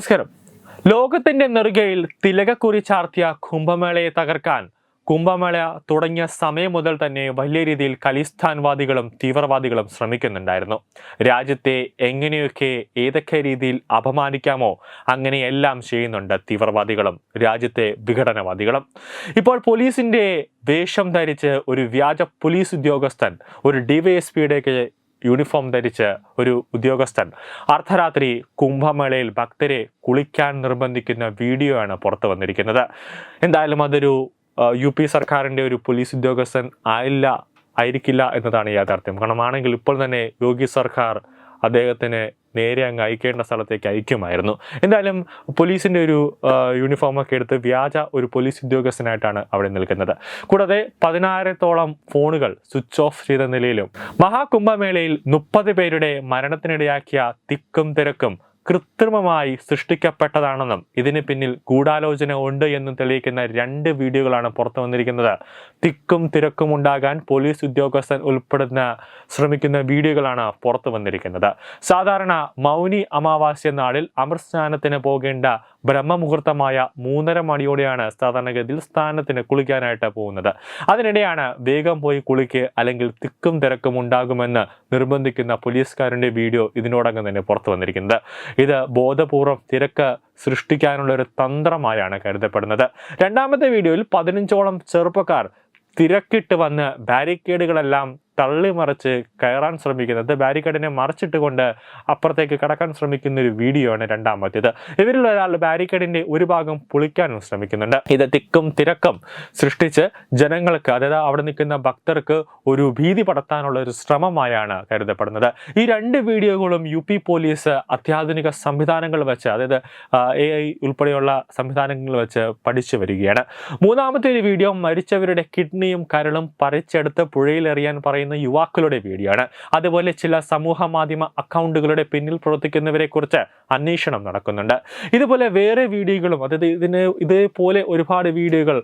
നമസ്കാരം. ലോകത്തിന്റെ നെറുകയിൽ തിലകക്കുറി ചാർത്തിയ കുംഭമേളയെ തകർക്കാൻ കുംഭമേള തുടങ്ങിയ സമയം മുതൽ തന്നെ വലിയ രീതിയിൽ ഖലിസ്ഥാൻവാദികളും തീവ്രവാദികളും ശ്രമിക്കുന്നുണ്ടായിരുന്നു. രാജ്യത്തെ എങ്ങനെയൊക്കെ ഏതൊക്കെ രീതിയിൽ അപമാനിക്കാമോ അങ്ങനെയെല്ലാം ചെയ്യുന്നുണ്ട് തീവ്രവാദികളും രാജ്യത്തെ വിഘടനവാദികളും. ഇപ്പോൾ പോലീസിന്റെ വേഷം ധരിച്ച് ഒരു വ്യാജ പോലീസ് ഉദ്യോഗസ്ഥൻ ഒരു ഡിവൈഎസ്പിയുടെയൊക്കെ യൂണിഫോം ധരിച്ച് ഒരു ഉദ്യോഗസ്ഥൻ. അർദ്ധരാത്രി കുംഭമേളയിൽ ഭക്തരെ കുളിക്കാൻ നിർബന്ധിക്കുന്ന വീഡിയോ ആണ് പുറത്തു വന്നിരിക്കുന്നത്. എന്തായാലും അതൊരു യു പി സർക്കാരിന്റെ ഒരു പോലീസ് ഉദ്യോഗസ്ഥൻ ആയില്ല ആയിരിക്കില്ല എന്നതാണ് യാഥാർത്ഥ്യം. കാരണം ആണെങ്കിൽ ഇപ്പോൾ തന്നെ യോഗി സർക്കാർ അദ്ദേഹത്തിന് നേരെ അങ്ങ് അയക്കേണ്ട സ്ഥലത്തേക്ക് അയക്കുമായിരുന്നു. എന്തായാലും പോലീസിന്റെ ഒരു യൂണിഫോമൊക്കെ എടുത്ത് വ്യാജ ഒരു പോലീസ് ഉദ്യോഗസ്ഥനായിട്ടാണ് അവിടെ നിൽക്കുന്നത്. കൂടാതെ പതിനായിരത്തോളം ഫോണുകൾ സ്വിച്ച് ഓഫ് ചെയ്ത നിലയിലും മഹാകുംഭമേളയിൽ മുപ്പത് പേരുടെ മരണത്തിനിടയാക്കിയ തിക്കും തിരക്കും കൃത്രിമമായി സൃഷ്ടിക്കപ്പെട്ടതാണെന്നും ഇതിന് പിന്നിൽ ഗൂഢാലോചന ഉണ്ട് എന്നും തെളിയിക്കുന്ന രണ്ട് വീഡിയോകളാണ് പുറത്തു വന്നിരിക്കുന്നത്. തിക്കും തിരക്കും ഉണ്ടാകാൻ പോലീസ് ഉദ്യോഗസ്ഥൻ ഉൾപ്പെടുന്ന ശ്രമിക്കുന്ന വീഡിയോകളാണ് പുറത്തു വന്നിരിക്കുന്നത്. സാധാരണ മൗനി അമാവാസ്യ നാളിൽ അമൃസ്നാനത്തിന് പോകേണ്ട ബ്രഹ്മമുഹൂർത്തമായ മൂന്നര മണിയോടെയാണ് സാധാരണഗതിയിൽ സ്ഥാനത്തിന് കുളിക്കാനായിട്ട് പോകുന്നത്. അതിനിടെയാണ് വേഗം പോയി കുളിക്ക് അല്ലെങ്കിൽ തിക്കും തിരക്കും ഉണ്ടാകുമെന്ന് നിർബന്ധിക്കുന്ന പോലീസുകാരന്റെ വീഡിയോ ഇതിനോടകം തന്നെ പുറത്തു വന്നിരിക്കുന്നത്. ഇത് ബോധപൂർവം തിരക്ക് സൃഷ്ടിക്കാനുള്ള ഒരു തന്ത്രമായാണ് കരുതപ്പെടുന്നത്. രണ്ടാമത്തെ വീഡിയോയിൽ പതിനഞ്ചോളം ചെറുപ്പക്കാർ തിരക്കിട്ട് വന്ന് ബാരിക്കേഡുകളെല്ലാം തള്ളിമറിച്ച് കയറാൻ ശ്രമിക്കുന്നത്. ബാരിക്കേഡിനെ മറിച്ചിട്ടുകൊണ്ട് അപ്പുറത്തേക്ക് കടക്കാൻ ശ്രമിക്കുന്ന ഒരു വീഡിയോ ആണ് രണ്ടാമത്തേത്. ഇവരിൽ ഒരാൾ ബാരിക്കേഡിന്റെ ഒരു ഭാഗം പൊളിക്കാനും ശ്രമിക്കുന്നുണ്ട്. ഇത് തിക്കും തിരക്കും സൃഷ്ടിച്ച് ജനങ്ങൾക്ക് അതായത് അവിടെ നിൽക്കുന്ന ഭക്തർക്ക് ഒരു ഭീതി പടർത്താനുള്ള ഒരു ശ്രമമായാണ് കരുതപ്പെടുന്നത്. ഈ രണ്ട് വീഡിയോകളും യു പി പോലീസ് അത്യാധുനിക സംവിധാനങ്ങൾ വെച്ച് അതായത് എ ഐ ഉൾപ്പെടെയുള്ള സംവിധാനങ്ങൾ വെച്ച് പഠിച്ചു വരികയാണ്. മൂന്നാമത്തെ ഒരു വീഡിയോ മരിച്ചവരുടെ കിഡ്നിയും കരളും പറിച്ചെടുത്ത് പുഴയിലെറിയാൻ പറയുന്ന യുവാക്കളുടെ വീഡിയോ ആണ് അതുപോലെ ചില സമൂഹ മാധ്യമ അക്കൗണ്ടുകളുടെ പിന്നിൽ പ്രവർത്തിക്കുന്നവരെ കുറിച്ച് അന്വേഷണം നടക്കുന്നുണ്ട്. ഇതുപോലെ വേറെ വീഡിയോകളും അതായത് ഇതിന് ഇതേപോലെ ഒരുപാട് വീഡിയോകൾ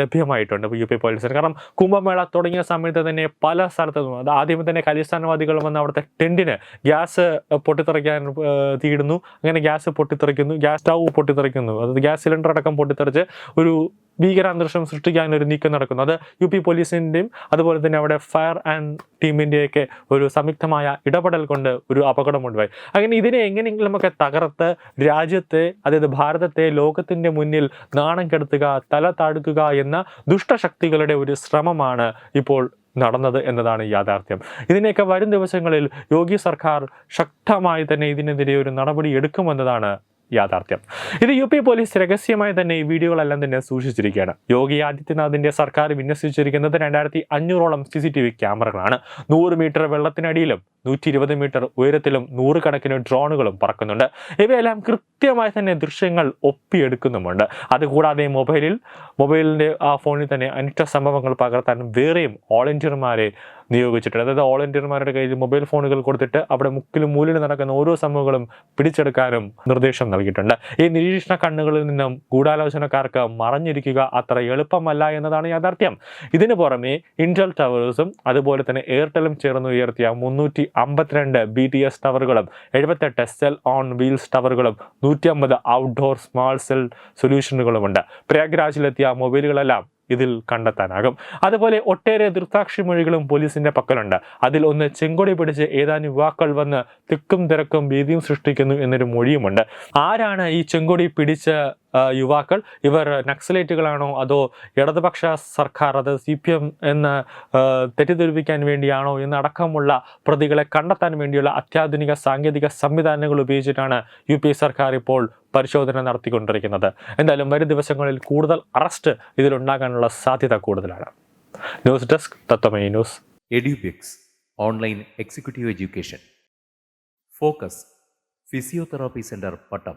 ലഭ്യമായിട്ടുണ്ട് യു പി പോലീസിന്. കാരണം കുംഭമേള തുടങ്ങിയ സമയത്ത് തന്നെ പല സ്ഥലത്തും അത് ആദ്യമേ തന്നെ കലിസ്ഥാനവാദികൾ വന്ന് അവിടുത്തെ ടെന്റിന് ഗ്യാസ് പൊട്ടിത്തെറിക്കാൻ തീടുന്നു അങ്ങനെ ഗ്യാസ് പൊട്ടിത്തെറിക്കുന്നു ഗ്യാസ് സ്റ്റൗ പൊട്ടിത്തെറിക്കുന്നു. അതായത് ഗ്യാസ് സിലിണ്ടർ അടക്കം പൊട്ടിത്തെറിച്ച് ഒരു ഭീകരാന്തരീക്ഷം സൃഷ്ടിക്കാൻ ഒരു നീക്കം നടക്കുന്നു. അത് യു പി പോലീസിന്റെയും അതുപോലെ തന്നെ അവിടെ ഫയർ ആൻഡ് ടീമിന്റെയൊക്കെ ഒരു സംയുക്തമായ ഇടപെടൽ കൊണ്ട് ഒരു അപകടമുണ്ടായി. അങ്ങനെ ഇതിനെ എങ്ങനെയെങ്കിലും നമുക്ക് തകർത്ത് രാജ്യത്തെ അതായത് ഭാരതത്തെ ലോകത്തിന്റെ മുന്നിൽ നാണം കെടുത്തുക തല താഴ്ത്തുക എന്ന ദുഷ്ടശക്തികളുടെ ഒരു ശ്രമമാണ് ഇപ്പോൾ നടന്നത് എന്നതാണ് യാഥാർത്ഥ്യം. ഇതിനെയൊക്കെ വരും ദിവസങ്ങളിൽ യോഗി സർക്കാർ ശക്തമായി തന്നെ ഇതിനെതിരെ ഒരു നടപടി എടുക്കുമെന്നതാണ് യാഥാർത്ഥ്യം. ഇത് യു പി പോലീസ് രഹസ്യമായി തന്നെ ഈ വീഡിയോകളെല്ലാം തന്നെ സൂക്ഷിച്ചിരിക്കുകയാണ്. യോഗി ആദിത്യനാഥിന്റെ സർക്കാർ വിന്യസിച്ചിരിക്കുന്നത് രണ്ടായിരത്തി അഞ്ഞൂറോളം സി സി ടി വി ക്യാമറകളാണ്. നൂറ് മീറ്റർ വെള്ളത്തിനടിയിലും നൂറ്റി ഇരുപത് മീറ്റർ ഉയരത്തിലും നൂറുകണക്കിന് ഡ്രോണുകളും പറക്കുന്നുണ്ട്. ഇവയെല്ലാം കൃത്യമായി തന്നെ ദൃശ്യങ്ങൾ ഒപ്പിയെടുക്കുന്നുമുണ്ട്. അതുകൂടാതെ മൊബൈലിൽ മൊബൈലിന്റെ ആ ഫോണിൽ തന്നെ അനിഷ്ട സംഭവങ്ങൾ പകർത്താൻ വേറെയും വോളണ്ടിയർമാരെ നിയോഗിച്ചിട്ടുണ്ട്. അതായത് ഓൾ ഇന്ത്യന്മാരുടെ കയ്യിൽ മൊബൈൽ ഫോണുകൾ കൊടുത്തിട്ട് അവിടെ മുക്കിലും മൂലിലും നടക്കുന്ന ഓരോ സംഭവങ്ങളും പിടിച്ചെടുക്കാനും നിർദ്ദേശം നൽകിയിട്ടുണ്ട്. ഈ നിരീക്ഷണ കണ്ണുകളിൽ നിന്നും ഗൂഢാലോചനക്കാർക്ക് മറഞ്ഞിരിക്കുക അത്ര എളുപ്പമല്ല എന്നതാണ് യാഥാർത്ഥ്യം. ഇതിനു പുറമെ ഇന്റൽ ടവേഴ്സും അതുപോലെ തന്നെ എയർടെലും ചേർന്ന് ഉയർത്തിയ മുന്നൂറ്റി അമ്പത്തിരണ്ട് ബി ടി എസ് ടവറുകളും എഴുപത്തെട്ട് സെൽ ഓൺ വീൽസ് ടവറുകളും നൂറ്റി അമ്പത് ഔട്ട്ഡോർ സ്മാൾ സെൽ സൊല്യൂഷനുകളുമുണ്ട് പ്രയാഗ്രാജിലെത്തിയ മൊബൈലുകളെല്ലാം ഇതിൽ കണ്ടെത്താനാകും. അതുപോലെ ഒട്ടേറെ ദൃക്സാക്ഷി മൊഴികളും പോലീസിന്റെ പക്കലുണ്ട്. അതിൽ ഒന്ന് ചെങ്കൊടി പിടിച്ച് ഏതാനും യുവാക്കൾ വന്ന് തിക്കും തിരക്കും ഭീതിയും സൃഷ്ടിക്കുന്നു എന്നൊരു മൊഴിയുമുണ്ട്. ആരാണ് ഈ ചെങ്കൊടി പിടിച്ച യുവാക്കൾ. ഇവർ നക്സലേറ്റുകളാണോ അതോ ഇടതുപക്ഷ സർക്കാർ അത് സി പി എം എന്ന് തെറ്റിദ്ധരിപ്പിക്കാൻ വേണ്ടിയാണോ എന്നടക്കമുള്ള പ്രതികളെ കണ്ടെത്താൻ വേണ്ടിയുള്ള അത്യാധുനിക സാങ്കേതിക സംവിധാനങ്ങൾ ഉപയോഗിച്ചിട്ടാണ് യു പി സർക്കാർ ഇപ്പോൾ പരിശോധന നടത്തിക്കൊണ്ടിരിക്കുന്നത്. എന്തായാലും വരും ദിവസങ്ങളിൽ കൂടുതൽ അറസ്റ്റ് ഇതിലുണ്ടാകാനുള്ള സാധ്യത കൂടുതലാണ്. News desk Tatwamayi news. Edupix online executive education. Focus physiotherapy centre Pattom.